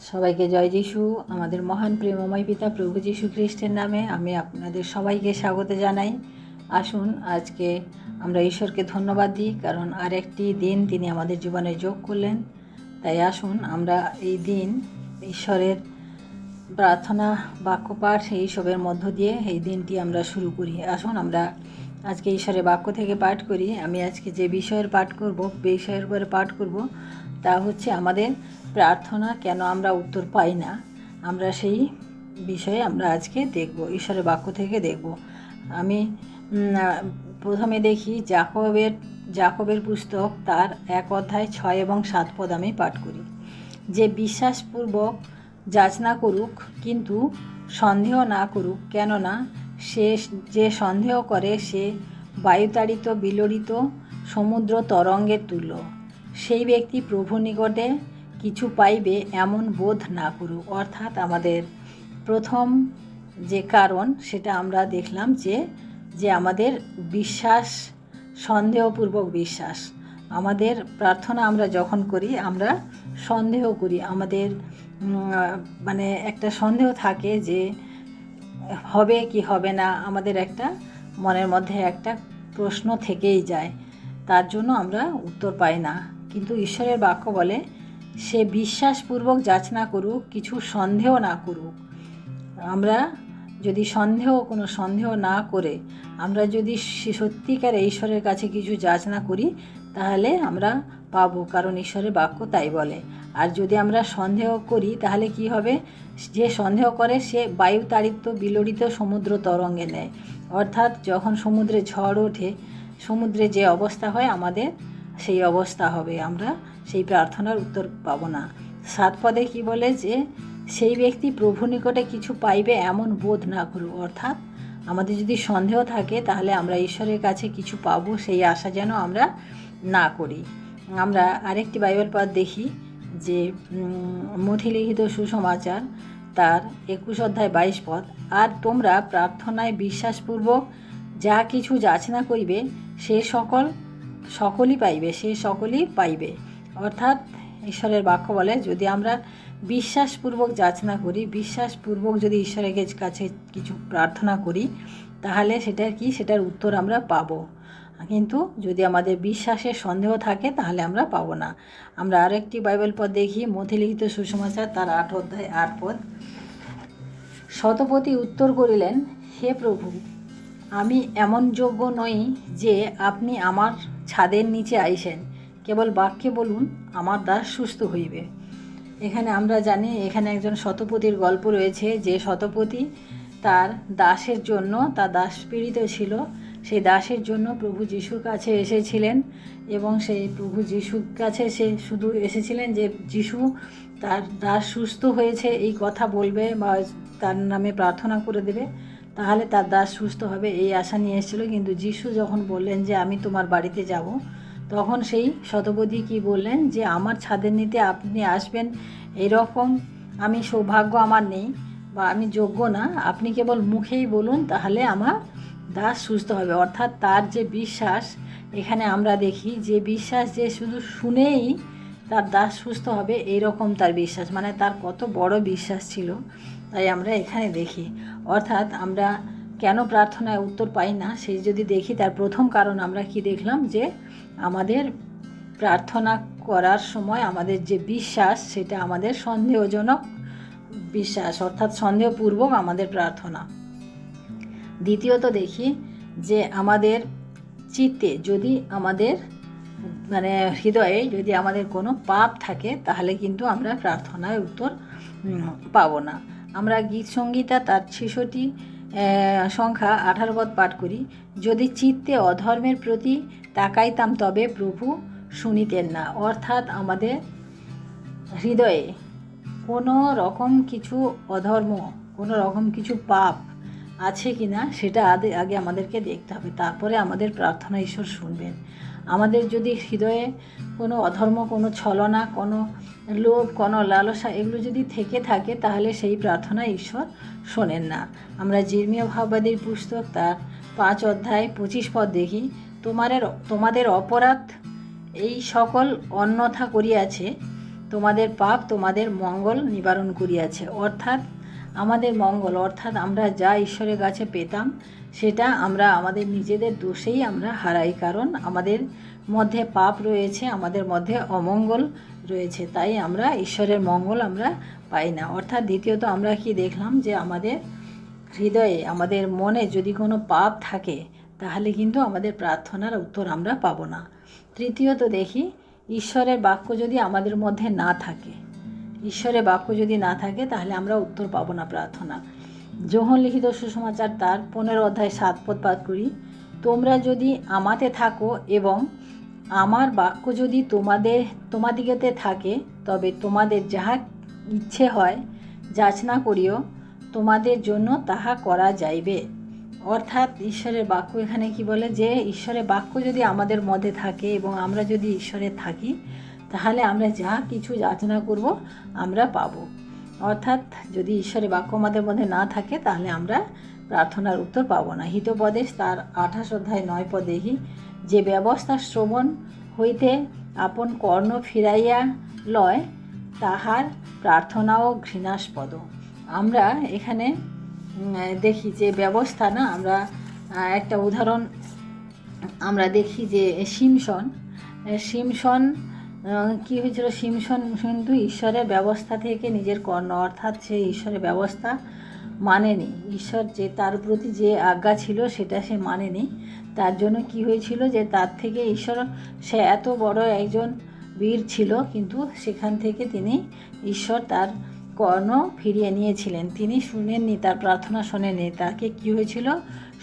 সবাইকে জয় যিশু, আমাদের মহান প্রেমময় পিতা প্রভু যিশু খ্রিস্টের নামে আমি আপনাদের সবাইকে স্বাগত জানাই। আসুন, আজকে আমরা ঈশ্বরকে ধন্যবাদ দিই, কারণ আরেকটি দিন তিনি আমাদের জীবনে যোগ করলেন। তাই আসুন, আমরা এই দিন ঈশ্বরের প্রার্থনা বাক্যপাঠ এইসবের মধ্য দিয়ে এই দিনটি আমরা শুরু করি। আসুন, আমরা আজকে ঈশ্বরের বাক্য থেকে পাঠ করি। আমি আজকে যে বিষয়ের পাঠ করব, বিষয়ের উপরে পাঠ করব, তা হচ্ছে আমাদের প্রার্থনা কেন আমরা উত্তর পাই না? আমরা সেই বিষয়ে আমরা আজকে দেখব, ঈশ্বরের বাক্য থেকে দেখব। আমি প্রথমে দেখি জাকবের জাকবের পুস্তক তার এক অধ্যায় ছয় এবং সাত পদ আমি পাঠ করি। যে বিশ্বাসপূর্বক যাচনা করুক, কিন্তু সন্দেহ না করুক, কেননা সে, যে সন্দেহ করে সে বায়ুতাড়িত বিলরিত সমুদ্র তরঙ্গের তুল্য। সেই ব্যক্তি প্রভু নিকটে কিছু পাইবে এমন বোধ না করুক অর্থাৎ আমাদের প্রথম যে কারণ, সেটা আমরা দেখলাম যে যে আমাদের বিশ্বাস, সন্দেহপূর্বক বিশ্বাস। আমাদের প্রার্থনা আমরা যখন করি, আমরা সন্দেহ করি। আমাদের মানে একটা সন্দেহ থাকে যে, হবে কি হবে না, আমাদের একটা মনের মধ্যে একটা প্রশ্ন থেকেই যায়। তার জন্য আমরা উত্তর পাই না। কিন্তু ঈশ্বরের বাক্য বলে সে বিশ্বাসপূর্বক যাচনা করুক, কিছু সন্দেহ না করুক। আমরা যদি সন্দেহ, কোনো সন্দেহ না করে, আমরা যদি সত্যিকার ঈশ্বরের কাছে কিছু যাচনা করি, তাহলে আমরা পাবো, কারণ ঈশ্বরের বাক্য তাই বলে। আর যদি আমরা সন্দেহ করি, তাহলে কি হবে? যে সন্দেহ করে, সে বায়ু তাড়িত বিলড়িত সমুদ্র তরঙ্গে নেয়। অর্থাৎ যখন সমুদ্রে ঝড় ওঠে, সমুদ্রে যে অবস্থা হয়, আমাদের সেই অবস্থা হবে। আমরা সেই প্রার্থনার উত্তর পাবো না। সাত পদে কি বলে যে, সেই ব্যক্তি প্রভু নিকটে কিছু পাইবে এমন বোধ না করুক। অর্থাৎ আমাদের যদি সন্দেহ থাকে, তাহলে আমরা ঈশ্বরের কাছে কিছু পাবো সেই আশা যেন আমরা না করি। আমরা আরেকটি বাইবেল পদ দেখি যে মথিলিখিত সুসমাচার তার একুশ অধ্যায় বাইশ পদ, আর তোমরা প্রার্থনায় বিশ্বাসপূর্বক যা কিছু যাচনা করিবে, সে সকল, সকলই পাইবে, সে সকলই পাইবে। অর্থাৎ ঈশ্বরের বাক্য বলে, যদি আমরা বিশ্বাসপূর্বক যাচনা করি, বিশ্বাসপূর্বক যদি ঈশ্বরের কাছে কিছু প্রার্থনা করি, তাহলে সেটার কি? সেটার উত্তর আমরা পাবো। কিন্তু যদি আমাদের বিশ্বাসে সন্দেহ থাকে, তাহলে আমরা পাবো না। আমরা আরেকটি বাইবেল পদ দেখি মথিলিখিত সুসমাচার, তার আট অধ্যায় আট পদ। শতপতি উত্তর করিলেন, হে প্রভু, আমি এমন যোগ্য নই যে আপনি আমার ছাদের নিচে আইসেন। কেবল বাক্যে বলুন, আমার দাস সুস্থ হইবে। এখানে আমরা জানি, এখানে একজন শতপতির গল্প রয়েছে যে শতপতি তার দাসের জন্য, তার দাস পীড়িত ছিল, সেই দাসের জন্য প্রভু যিশুর কাছে এসেছিলেন এবং সেই প্রভু যিশুর কাছে সে শুধু এসেছিলেন যে যিশু তার দাস সুস্থ হয়েছে, এই কথা বলবে বা তার নামে প্রার্থনা করে দেবে, তাহলে তার দাস সুস্থ হবে, এই আশা নিয়ে এসেছিল। কিন্তু যিশু যখন বললেন যে, আমি তোমার বাড়িতে যাব তখন সেই শতপতি কি বললেন যে, আমার ছাদের নিতে আপনি আসবেন এরকম আমি সৌভাগ্য আমার নেই বা আমি যোগ্য না। আপনি কেবল মুখেই বলুন, তাহলে আমার দাস সুস্থ হবে। অর্থাৎ তার যে বিশ্বাস, এখানে আমরা দেখি যে বিশ্বাস যে শুধু শুনেই তার দাস সুস্থ হবে এইরকম তার বিশ্বাস। মানে তার কত বড় বিশ্বাস ছিল, তাই আমরা এখানে দেখি। অর্থাৎ আমরা কেন প্রার্থনায় উত্তর পাই না, সেই যদি দেখি, তার প্রথম কারণ আমরা কি দেখলাম যে আমাদের প্রার্থনা করার সময় আমাদের যে বিশ্বাস, সেটা আমাদের সন্দেহজনক বিশ্বাস, অর্থাৎ সন্দেহপূর্বক আমাদের প্রার্থনা। দ্বিতীয়ত দেখি যে আমাদের চিত্তে যদি আমাদের মানে হৃদয়ে যদি আমাদের কোনো পাপ থাকে, তাহলে কিন্তু আমরা প্রার্থনায় উত্তর পাবো না। আমরা গীত সঙ্গীতা তার ছেষট্টি সংখ্যা আঠারো পদ পাঠ করি। যদি চিত্তে অধর্মের প্রতি তাকাইতাম তবে প্রভু শুনিতেন না। অর্থাৎ আমাদের হৃদয়ে কোনো রকম কিছু অধর্ম, কোনো রকম কিছু পাপ আছে কি না সেটা আগে আগে আমাদেরকে দেখতে হবে। তারপরে আমাদের প্রার্থনা ঈশ্বর শুনবেন। আমাদের যদি হৃদয়ে কোনো অধর্ম, কোনো ছলনা, কোনো লোভ, কোনো লালসা এগুলো যদি থেকে থাকে, তাহলে সেই প্রার্থনা ঈশ্বর শোনেন না। আমরা জির্মীয় ভাববাদীর পুস্তক তার পাঁচ অধ্যায় পঁচিশ পদ দেখি। তোমাদের তোমাদের অপরাধ এই সকল অন্যথা করিয়াছে, তোমাদের পাপ, তোমাদের মঙ্গল নিবারণ করিয়াছে। অর্থাৎ আমাদের মঙ্গল, অর্থাৎ আমরা যা ঈশ্বরের কাছে পেতাম, সেটা আমরা আমাদের নিজেদের দোষেই আমরা হারাই। কারণ আমাদের মধ্যে পাপ রয়েছে, আমাদের মধ্যে অমঙ্গল রয়েছে, তাই আমরা ঈশ্বরের মঙ্গল আমরা পাই না। অর্থাৎ দ্বিতীয়ত আমরা কি দেখলাম যে আমাদের হৃদয়ে, আমাদের মনে যদি কোনো পাপ থাকে তাহলে কিন্তু আমাদের প্রার্থনার উত্তর আমরা পাবো না। তৃতীয়ত দেখি, ঈশ্বরের বাক্য যদি আমাদের মধ্যে না থাকে, ঈশ্বরের বাক্য যদি না থাকে, তাহলে আমরা উত্তর পাবো না প্রার্থনা। যোহন লিখিত সুসমাচার তার পনেরো অধ্যায় সাত পদ পাঠ করি, তোমরা যদি আমাতে থাকো এবং আমার বাক্য যদি তোমাদের তোমাদিগতে থাকে, তবে তোমাদের যাহা ইচ্ছে হয়, যাচনা করিও, তোমাদের জন্য তাহা করা যাইবে। অর্থাৎ ঈশ্বরের বাক্য এখানে কি বলে যে ঈশ্বরের বাক্য যদি আমাদের মধ্যে থাকে এবং আমরা যদি ঈশ্বরে থাকি, তাহলে আমরা যা কিছু যাচনা করব, আমরা পাব। অর্থাৎ যদি ঈশ্বরের বাক্য আমাদের মধ্যে না থাকে, তাহলে আমরা প্রার্থনার উত্তর পাবো না। হিতোপদেশ তার আঠাশ অধ্যায় নয় পদ দেখি যে ব্যবস্থা শ্রবণ হইতে আপন কর্ণ ফিরাইয়া লয়, তাহার প্রার্থনাও ঘৃণাস্পদ। আমরা এখানে দেখি যে ব্যবস্থা, না? আমরা একটা উদাহরণ, আমরা দেখি যে সিমসন সিমসন কী হয়েছিল? সিমসন কিন্তু ঈশ্বরের ব্যবস্থা থেকে নিজের কর্ণ, অর্থাৎ সে ঈশ্বরের ব্যবস্থা মানেনি। ঈশ্বর যে, তার প্রতি যে আজ্ঞা ছিল, সেটা সে মানেনি। তার জন্য কি হয়েছিল যে, তার থেকে ঈশ্বর, সে এত বড় একজন বীর ছিল, কিন্তু সেখান থেকে তিনি ঈশ্বর তার কর্ণ ফিরিয়ে নিয়েছিলেন। তিনি শুনেননি, তার প্রার্থনা শোনেননি। তাকে কি হয়েছিল?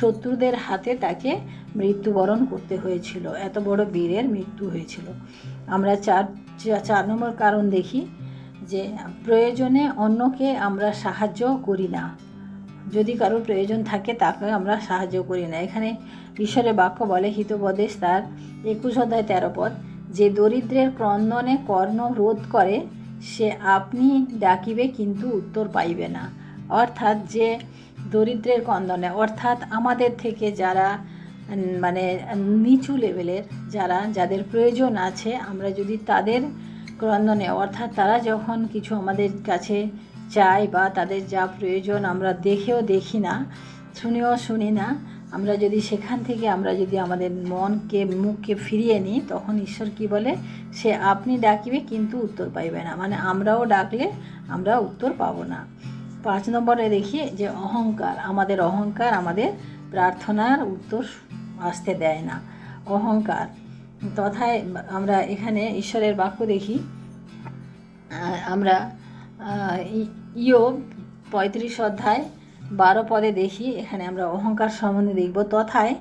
শত্রুদের হাতে তাকে মৃত্যুবরণ করতে হয়েছিল। এত বড় বীরের মৃত্যু হয়েছিল। আমরা চার চার নম্বর কারণ দেখি যে প্রয়োজনে অন্যকে আমরা সাহায্য করি না। যদি কারোর প্রয়োজন থাকে, তাকে আমরা সাহায্য করি না। এখানে ঈশ্বরের বাক্য বলে, হিতোপদেশ তার একুশ অধ্যায় তেরো পদ, যে দরিদ্রের ক্রন্দনে কর্ণ রোধ করে সে আপনি ডাকিবে কিন্তু উত্তর পাইবে না। অর্থাৎ যে দরিদ্রের কন্দনে, অর্থাৎ আমাদের থেকে যারা মানে নিচু লেভেলের যারা, যাদের প্রয়োজন আছে, আমরা যদি তাদের ক্রন্দনে, অর্থাৎ তারা যখন কিছু আমাদের কাছে চায় বা তাদের যা প্রয়োজন আমরা দেখেও দেখি না, শুনেও শুনি না আমরা যদি সেখান থেকে আমরা যদি আমাদের মনকে, মুখকে ফিরিয়ে নিই, তখন ঈশ্বর কি বলে? সে আপনি ডাকিবে কিন্তু উত্তর পাইবে না। মানে আমরাও ডাকলে আমরা উত্তর পাবো না। পাঁচ নম্বরে দেখি যে অহংকার, আমাদের অহংকার আমাদের প্রার্থনার উত্তর আসতে দেয় না। অহংকার। তথায় আমরা এখানে ঈশ্বরের বাক্য দেখি আমরা ইয়োব পঁয়ত্রিশ অধ্যায় বারো পদে দেখি, এখানে আমরা অহংকার সম্বন্ধে দেখব। তথায়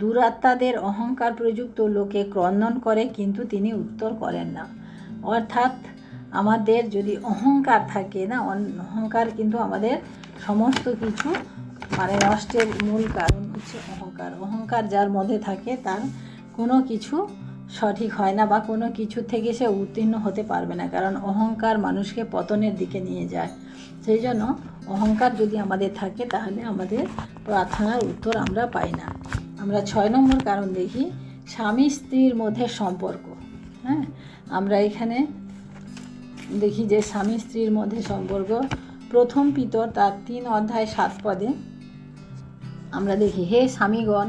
দুরাত্মাদের অহংকার প্রযুক্ত লোকে ক্রন্দন করে, কিন্তু তিনি উত্তর করেন না। অর্থাৎ আমাদের যদি অহংকার থাকে না অহংকার কিন্তু আমাদের সমস্ত কিছু মানে নষ্টের মূল কারণ হচ্ছে অহংকার। অহংকার যার মধ্যে থাকে, তার কোনো কিছু সঠিক হয় না বা কোনো কিছু থেকে সে উত্তীর্ণ হতে পারবে না, কারণ অহংকার মানুষকে পতনের দিকে নিয়ে যায়। সেই জন্য অহংকার যদি আমাদের থাকে, তাহলে আমাদের প্রার্থনার উত্তর আমরা পাই না। আমরা ছয় নম্বর কারণ দেখি, স্বামী স্ত্রীর মধ্যে সম্পর্ক। হ্যাঁ? আমরা এখানে দেখি যে স্বামী স্ত্রীর মধ্যে সম্পর্ক। প্রথম পিতর তার তিন অধ্যায় সাত পদে আমরা দেখি, হে স্বামীগণ,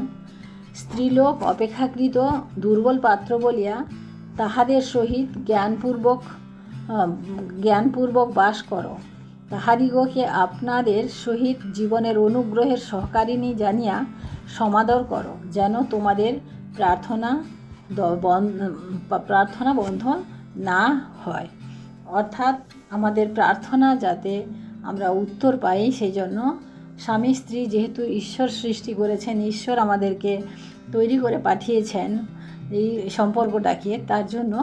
স্ত্রীলোক অপেক্ষাকৃত দুর্বল পাত্র বলিয়া তাহাদের সহিত জ্ঞানপূর্বক জ্ঞানপূর্বক বাস করো। তাহাদিগকে আপনাদের সহিত জীবনের অনুগ্রহের সহকারিণী জানিয়া সমাদর করো, যেন তোমাদের প্রার্থনা প্রার্থনা বন্ধন না হয়। অর্থাৎ আমাদের প্রার্থনা যাতে আমরা উত্তর পাই সেই জন্য স্বামী স্ত্রী যেহেতু ঈশ্বর সৃষ্টি করেছেন, ঈশ্বর আমাদেরকে তৈরি করে পাঠিয়েছেন এই সম্পর্কটাকে, তার জন্য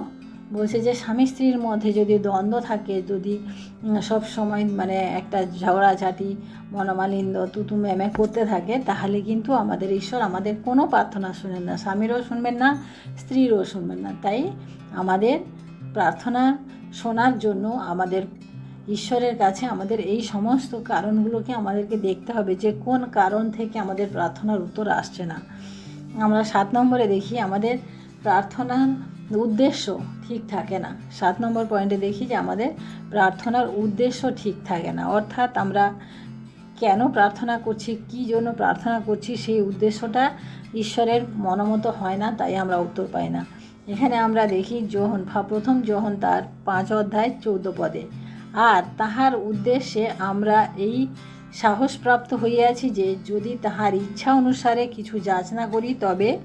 বলছে যে স্বামী স্ত্রীর মধ্যে যদি দ্বন্দ্ব থাকে, যদি সব সময় মানে একটা ঝগড়াঝাটি, মনোমালিন্য তুতু ম্যামে করতে থাকে, তাহলে কিন্তু আমাদের ঈশ্বর আমাদের কোনো প্রার্থনা শুনেন না। স্বামীরও শুনবেন না, স্ত্রীরও শুনবেন না। তাই আমাদের প্রার্থনা শোনার জন্য আমাদের ঈশ্বরের কাছে আমাদের এই সমস্ত কারণগুলোকে আমাদেরকে দেখতে হবে যে কোন কারণ থেকে আমাদের প্রার্থনার উত্তর আসছে না। আমরা সাত নম্বরে দেখি, আমাদের প্রার্থনার উদ্দেশ্য ঠিক থাকে না। সাত নম্বর পয়েন্টে দেখি যে আমাদের প্রার্থনার উদ্দেশ্য ঠিক থাকে না। অর্থাৎ আমরা কেন প্রার্থনা করছি, কী জন্য প্রার্থনা করছি, সেই উদ্দেশ্যটা ঈশ্বরের মনোমতো হয় না, তাই আমরা উত্তর পাই না। এখানে আমরা দেখি যোহন প্রথম যোহন তার পাঁচ অধ্যায় চৌদ্দ পদে। আর তাহার উদ্দেশ্যে আমরা এই সাহসপ্রাপ্ত হইয়াছি যে যদি তাহার ইচ্ছা অনুসারে কিছু যাচনা করি, তবে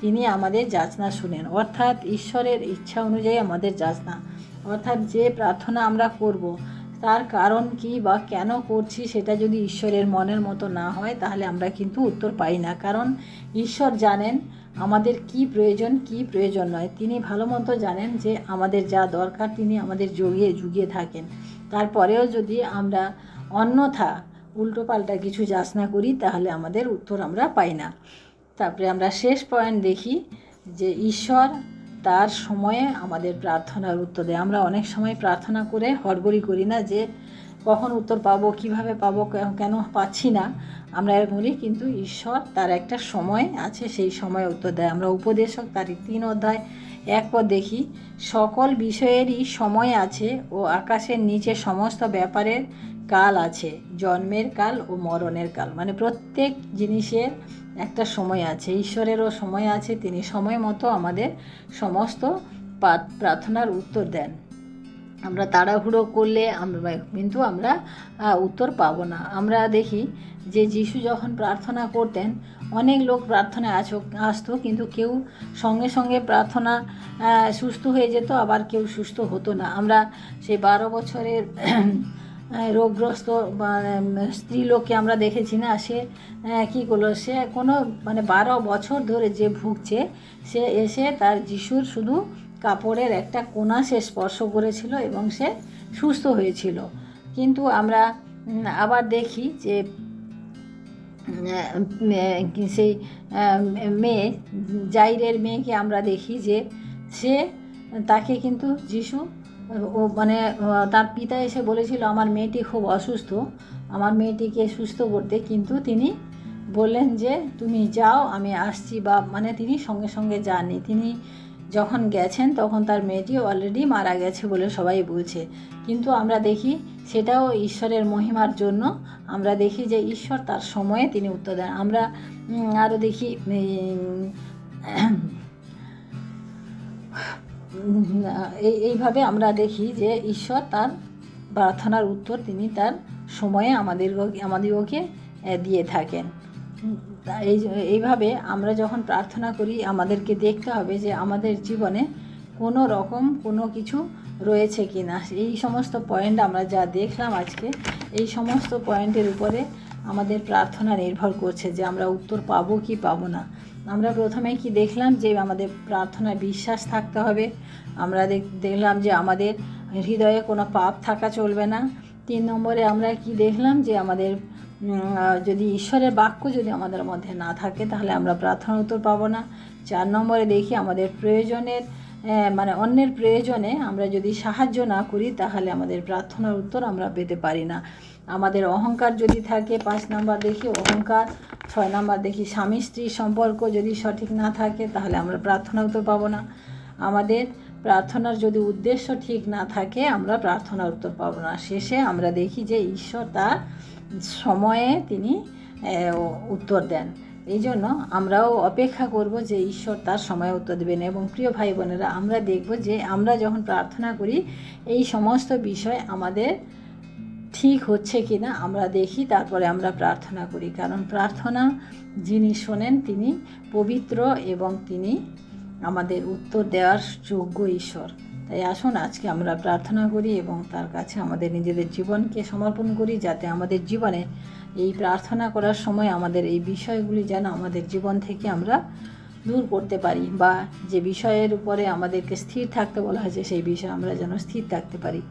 তিনি আমাদের যাচনা শুনেন। অর্থাৎ ঈশ্বরের ইচ্ছা অনুযায়ী আমাদের যাচনা অর্থাৎ যে প্রার্থনা আমরা করব, তার কারণ কি বা কেন করছি সেটা যদি ঈশ্বরের মনের মতো না হয়, তাহলে আমরা কিন্তু উত্তর পাই না। কারণ ঈশ্বর জানেন আমাদের কি প্রয়োজন কি প্রয়োজন নয়। তিনি ভালো মতো জানেন যে আমাদের যা দরকার তিনি আমাদের জগিয়ে, জুগিয়ে থাকেন। তারপরেও যদি আমরা অন্যথা উল্টোপাল্টা কিছু যাচ না করি, তাহলে আমাদের উত্তর আমরা পাই না। তারপরে আমরা শেষ পয়েন্ট দেখি যে ঈশ্বর তার সময়ে আমাদের প্রার্থনার উত্তর দেয়। আমরা অনেক সময় প্রার্থনা করে হড়বড়ি করি না যে কখন উত্তর পাবো, কীভাবে পাবো, কেন পাচ্ছি না। আমরা এরকম বলি কিন্তু ঈশ্বর তার একটা সময় আছে, সেই সময়ে উত্তর দেয়। আমরা উপদেশক তার তিন অধ্যায় এক পদ দেখি, সকল বিষয়েরই সময় আছে ও আকাশের নিচে সমস্ত ব্যাপারের কাল আছে, জন্মের কাল ও মরণের কাল। মানে প্রত্যেক জিনিসের একটা সময় আছে, ঈশ্বরেরও সময় আছে, তিনি সময় মতো আমাদের সমস্ত প্রার্থনার উত্তর দেন। আমরা তাড়াহুড়ো করলে আমরা কিন্তু আমরা উত্তর পাবো না। আমরা দেখি যে যিশু যখন প্রার্থনা করতেন, অনেক লোক প্রার্থনায় আস আসতো, কিন্তু কেউ সঙ্গে সঙ্গে প্রার্থনা সুস্থ হয়ে যেত, আবার কেউ সুস্থ হতো না। আমরা সেই বারো বছরের রোগগ্রস্ত বা, স্ত্রী লোককে আমরা দেখেছি না সে কী করল? সে কোনো মানে বারো বছর ধরে যে ভুগছে সে এসে তার যিশুর শুধু কাপড়ের একটা কোনা সে স্পর্শ করেছিল এবং সে সুস্থ হয়েছিল। কিন্তু আমরা আবার দেখি যে সেই মেয়ে জাইরের মেয়েকে আমরা দেখি যে সে তাকে কিন্তু যিশু ও মানে তার পিতা এসে বলেছিল, আমার মেয়েটি খুব অসুস্থ। আমার মেয়েটিকে সুস্থ করতে। কিন্তু তিনি বললেন যে, তুমি যাও, আমি আসছি। বা মানে তিনি সঙ্গে সঙ্গে যাননি। তিনি যখন গেছেন, তখন তার মেয়েটি অলরেডি মারা গেছে বলে সবাই বলছে। কিন্তু আমরা দেখি সেটাও ঈশ্বরের মহিমার জন্য। আমরা দেখি যে ঈশ্বর তার সময়ে তিনি উত্তর দেন। আমরা আরও দেখি এই, এইভাবে আমরা দেখি যে ঈশ্বর তার প্রার্থনার উত্তর তিনি তার সময়ে আমাদের আমাদেরকে দিয়ে থাকেন। এই এইভাবে আমরা যখন প্রার্থনা করি, আমাদেরকে দেখতে হবে যে আমাদের জীবনে কোনো রকম কোনো কিছু রয়েছে কি না এই সমস্ত পয়েন্ট আমরা যা দেখলাম আজকে, এই সমস্ত পয়েন্টের উপরে আমাদের প্রার্থনা নির্ভর করছে যে আমরা উত্তর পাবো কি পাবো না। আমরা প্রথমে কি দেখলাম যে আমাদের প্রার্থনায় বিশ্বাস থাকতে হবে। আমরা দেখ- দেখলাম যে আমাদের হৃদয়ে কোনো পাপ থাকা চলবে না। তিন নম্বরে আমরা কি দেখলাম যে আমাদের যদি ঈশ্বরের বাক্য যদি আমাদের মধ্যে না থাকে, তাহলে আমরা প্রার্থনার উত্তর পাবো না। চার নম্বরে দেখি আমাদের প্রয়োজনের মানে অন্যের প্রয়োজনে আমরা যদি সাহায্য না করি, তাহলে আমাদের প্রার্থনার উত্তর আমরা পেতে পারি না। আমাদের অহংকার যদি থাকে, পাঁচ নাম্বার দেখি অহংকার, ছয় নাম্বার দেখি স্বামী স্ত্রীর সম্পর্ক যদি সঠিক না থাকে, তাহলে আমরা প্রার্থনা উত্তর পাবো না। আমাদের প্রার্থনার যদি উদ্দেশ্য ঠিক না থাকে, আমরা প্রার্থনার উত্তর পাবো না। শেষে আমরা দেখি যে ঈশ্বর তার সময়ে তিনি উত্তর দেন। এই জন্য আমরাও অপেক্ষা করব যে ঈশ্বর তার সময় উত্তর দেবেন এবং প্রিয় ভাই বোনেরা, আমরা দেখব যে আমরা যখন প্রার্থনা করি, এই সমস্ত বিষয় আমাদের ঠিক হচ্ছে কি না আমরা দেখি, তারপরে আমরা প্রার্থনা করি। কারণ প্রার্থনা যিনি শোনেন তিনি পবিত্র এবং তিনি আমাদের উত্তর দেওয়ার যোগ্য ঈশ্বর। তাই আসুন, আজকে আমরা প্রার্থনা করি এবং তার কাছে আমাদের নিজেদের জীবনকে সমর্পণ করি, যাতে আমাদের জীবনে এই প্রার্থনা করার সময় আমাদের এই বিষয়গুলি যেন আমাদের জীবন থেকে আমরা দূর করতে পারি বা যে বিষয়ের উপরে আমাদেরকে স্থির থাকতে বলা হয়েছে, সেই বিষয়ে আমরা যেন স্থির থাকতে পারি।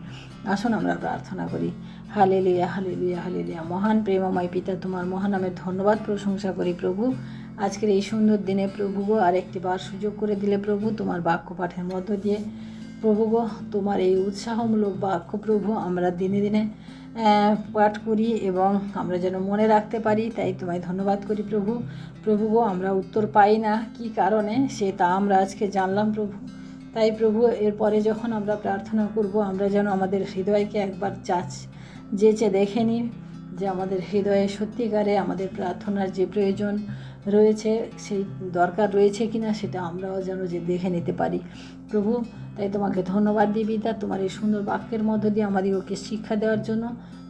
আসুন আমরা প্রার্থনা করি, হালেলুয়া হালেলুয়া হালেলুয়া। মহান প্রেমময় পিতা, তোমার মহানামের ধন্যবাদ, প্রশংসা করি প্রভু। আজকের এই সুন্দর দিনে প্রভু গো, আরেকটি বার সুযোগ করে দিলে প্রভু, তোমার বাক্য পাঠের মধ্য দিয়ে। প্রভু গো, তোমার এই উৎসাহমূলক বাক্য প্রভু, আমরা দিনে দিনে পাঠ করি এবং আমরা যেন মনে রাখতে পারি, তাই তোমায় ধন্যবাদ করি প্রভু। প্রভু গো, আমরা উত্তর পাই না, কি কারণে? সে তা আমরা আজকে জানলাম প্রভু। তাই প্রভু, এরপরে যখন আমরা প্রার্থনা করব, আমরা যেন আমাদের হৃদয়কে একবার চাচ, যেচে দেখে নিই যে আমাদের হৃদয়ে সত্যিকারে আমাদের প্রার্থনার যে প্রয়োজন রয়েছে, সেই দরকার রয়েছে কি না সেটা আমরাও যেন যে দেখে নিতে পারি। প্রভু, তাই তোমাকে ধন্যবাদ দিই পিতা তোমার এই সুন্দর বাক্যের মধ্য দিয়ে আমাদেরকে শিক্ষা দেওয়ার জন্য।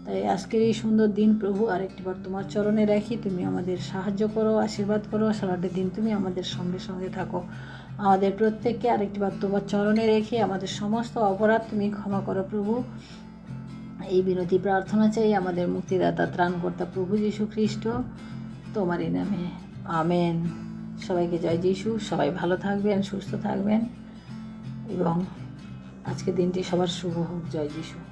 তাই আজকের এই সুন্দর দিন প্রভু আরেকটিবার তোমার চরণে রাখি। তুমি আমাদের সাহায্য করো, আশীর্বাদ করো, সারাটা দিন তুমি আমাদের সঙ্গে সঙ্গে থাকো। আমাদের প্রত্যেককে আরেকটিবার তোমার চরণে রেখে আমাদের সমস্ত অপরাধ তুমি ক্ষমা করো প্রভু। এই বিনতি প্রার্থনা চাই আমাদের মুক্তিদাতা ত্রাণকর্তা প্রভু যীশু খ্রিস্ট, তোমারই নামে। আমেন। সবাইকে জয় যিশু। সবাই ভালো থাকবেন, সুস্থ থাকবেন এবং আজকে দিনটি সবার শুভ হোক। জয় যিশু।